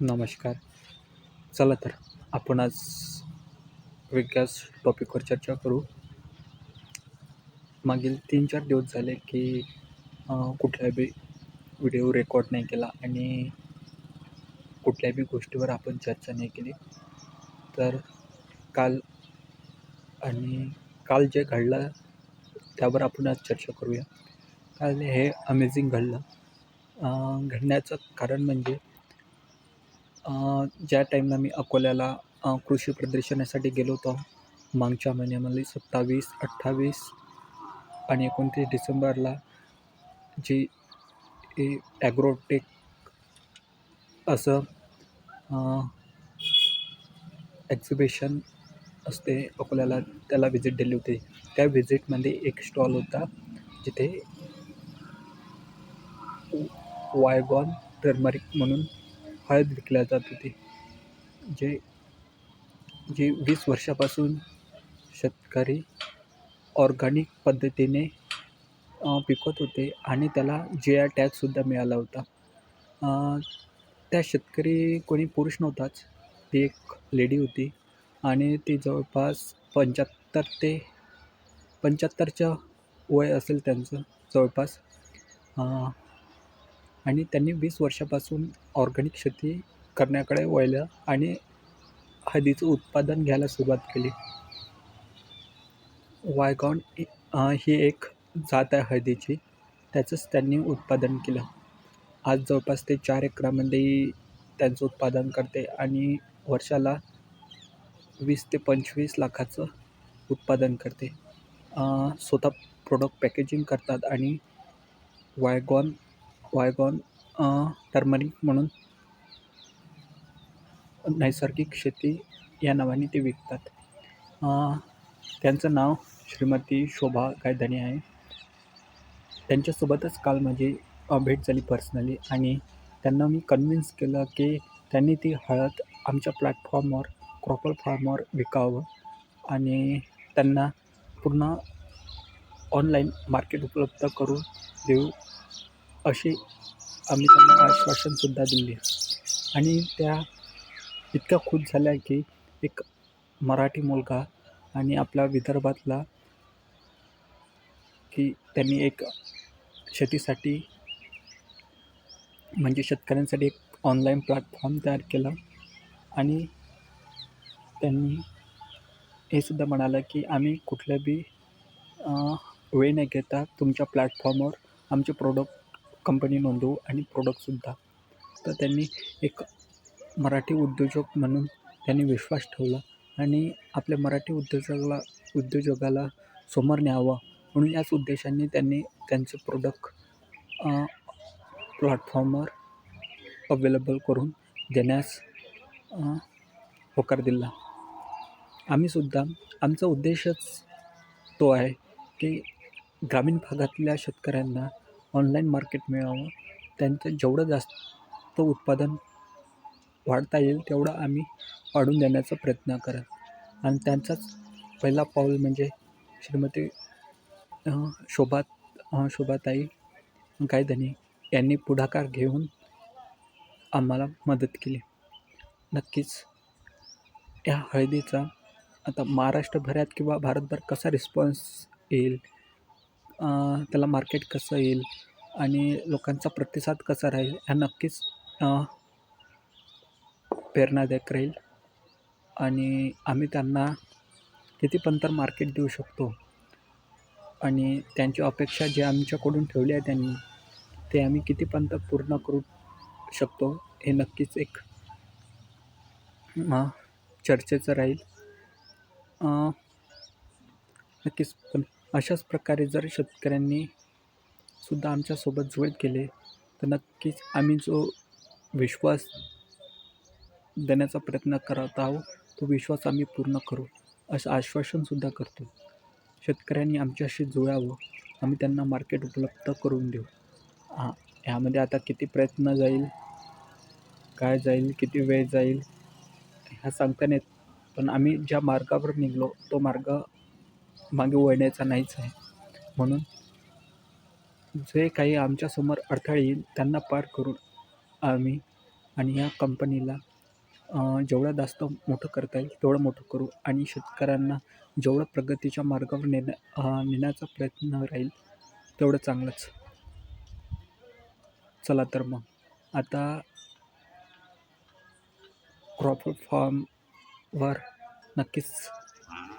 नमस्कार. चला तर आपण आज वेगळ्याच टॉपिकवर चर्चा करू. मागील तीन चार दिवस झाले की कुठल्याही बी व्हिडिओ रेकॉर्ड नाही केला आणि कुठल्याही गोष्टीवर आपण चर्चा नाही केली. तर काल आणि काल जे घडलं त्यावर आपण आज चर्चा करूया. काल हे अमेझिंग घडलं. घडण्याचं कारण म्हणजे ज्या टाईमला मी अकोल्याला कृषी प्रदर्शनासाठी गेलो होतो मागच्या महिन्यामध्ये सत्तावीस अठ्ठावीस आणि एकोणतीस डिसेंबरला जी ॲग्रोटेक असं एक्झिबिशन असते अकोल्याला त्याला व्हिजिट दिली होती. त्या व्हिजिटमध्ये एक स्टॉल होता जिथे वायगॉन टर्मरिक म्हणून हळद विकल्या जात होती. जे जे वीस वर्षापासून शेतकरी ऑर्गॅनिक पद्धतीने पिकवत होते आणि त्याला जी आय टॅगसुद्धा मिळाला होता. त्या शेतकरी कोणी पुरुष नव्हताच. ती एक लेडी होती आणि ती जवळपास पंच्याहत्तर ते पंच्याहत्तरच्या वय असेल त्यांचं जवळपास. आणि त्यांनी वीस वर्षापासून ऑर्गॅनिक शेती करण्याकडे वळलं आणि हळदीचं उत्पादन घ्यायला सुरुवात केली. वायगॉन ही एक जात आहे हळदीची. त्याचंच त्यांनी उत्पादन केलं. आज जवळपास ते चार एकरामध्ये त्यांचं उत्पादन करते आणि वर्षाला वीस ते पंचवीस लाखाचं उत्पादन करते. स्वतः प्रोडक्ट पॅकेजिंग करतात आणि वायगॉन वायगॉन टर्मरिक म्हणून नैसर्गिक शेती या नावाने ते विकतात. त्यांचं नाव श्रीमती शोभा गायधनी आहे. त्यांच्यासोबतच काल माझी भेट झाली पर्सनली आणि त्यांना मी कन्विन्स केलं की त्यांनी ती हळद आमच्या प्लॅटफॉर्मवर क्रॉपर फार्मवर विकावं आणि त्यांना पूर्ण ऑनलाईन मार्केट उपलब्ध करून देऊ अशी आम्ही त्यांना आश्वासनसुद्धा दिले. आणि त्या इतक्या खुश झाल्या की एक मराठी मुलगा आणि आपल्या विदर्भातला की त्यांनी एक शेतीसाठी म्हणजे शेतकऱ्यांसाठी एक ऑनलाईन प्लॅटफॉर्म तयार केला. आणि त्यांनी हे सुद्धा म्हणालं की आम्ही कुठल्या बी वेळ न घेता तुमच्या प्लॅटफॉर्मवर आमचे प्रोडक्ट कंपनी नोंदवू आणि प्रोडक्टसुद्धा तर त्यांनी एक मराठी उद्योजक म्हणून त्यांनी विश्वास ठेवला आणि आपल्या मराठी उद्योजकाला उद्योजकाला समोर न्यावं म्हणून याच उद्देशाने त्यांनी त्यांचे प्रोडक्ट प्लॅटफॉर्मवर अवेलेबल करून देण्यास होकार दिला. आम्हीसुद्धा आमचा उद्देशच तो आहे की ग्रामीण भागातल्या शेतकऱ्यांना ऑनलाईन मार्केट मिळावं. त्यांचं जेवढं जास्त उत्पादन वाढता येईल तेवढं आम्ही वाढून देण्याचा प्रयत्न करत. आणि त्यांचाच पहिला पाऊल म्हणजे श्रीमती शोभा शोभाताई गायधनी यांनी पुढाकार घेऊन आम्हाला मदत केली. नक्कीच या हळदीचा आता महाराष्ट्रभरात किंवा भारतभर कसा रिस्पॉन्स येईल त्याला मार्केट कसं येईल आणि लोकांचा प्रतिसाद कसा राहील ह्या नक्कीच प्रेरणादायक राहील. आणि आम्ही त्यांना कितीपर्यंत मार्केट देऊ शकतो. आणि त्यांची अपेक्षा जे आमच्याकडून ठेवली आहे त्यांनी ते आम्ही कितीपर्यंत पूर्ण करू शकतो हे नक्कीच एक चर्चेचं राहील. नक्कीच पण अशाच प्रकारे जर शेतकऱ्यांनी सुद्धा आमच्यासोबत जुळत केले तर नक्कीच आम्ही जो विश्वास देण्याचा प्रयत्न करत आहोत तो विश्वास आम्ही पूर्ण करू असं आश्वासनसुद्धा करतो शेतकऱ्यांनी आमच्याशी जुळावं आम्ही त्यांना मार्केट उपलब्ध करून देऊ हां ह्यामध्ये आता किती प्रयत्न जाईल काय जाईल किती वेळ जाईल ह्या सांगता नाहीत येत. पण आम्ही ज्या मार्गावर निघलो तो मार्ग मागे वळण्याचा नाहीच आहे. म्हणून जे काही आमच्यासमोर अडथळे येईल त्यांना पार करून आम्ही आणि या कंपनीला जेवढं जास्त मोठं करता येईल तेवढं मोठं करू आणि शेतकऱ्यांना जेवढं प्रगतीच्या मार्गावर नेण्या नेण्याचा प्रयत्न राहील तेवढं चांगलंच. चला तर मग. आता क्रॉप फॉर्मवर नक्कीच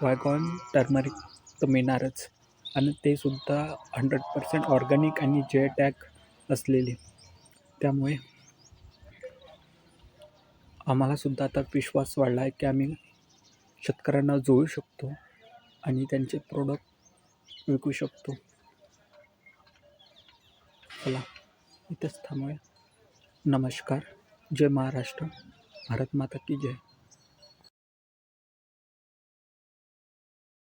वायगॉन टर्मरिक तर मिळणारच. आणि ते सुद्धा हंड्रेड पर्सेंट ऑर्गॅनिक आणि जे टॅग असलेले. त्यामुळे आम्हालासुद्धा आता विश्वास वाढला आहे की आम्ही शेतकऱ्यांना जोडू शकतो आणि त्यांचे प्रोडक्ट विकू शकतो. चला इथेच थांबूया. नमस्कार. जय महाराष्ट्र. भारत माता की जय.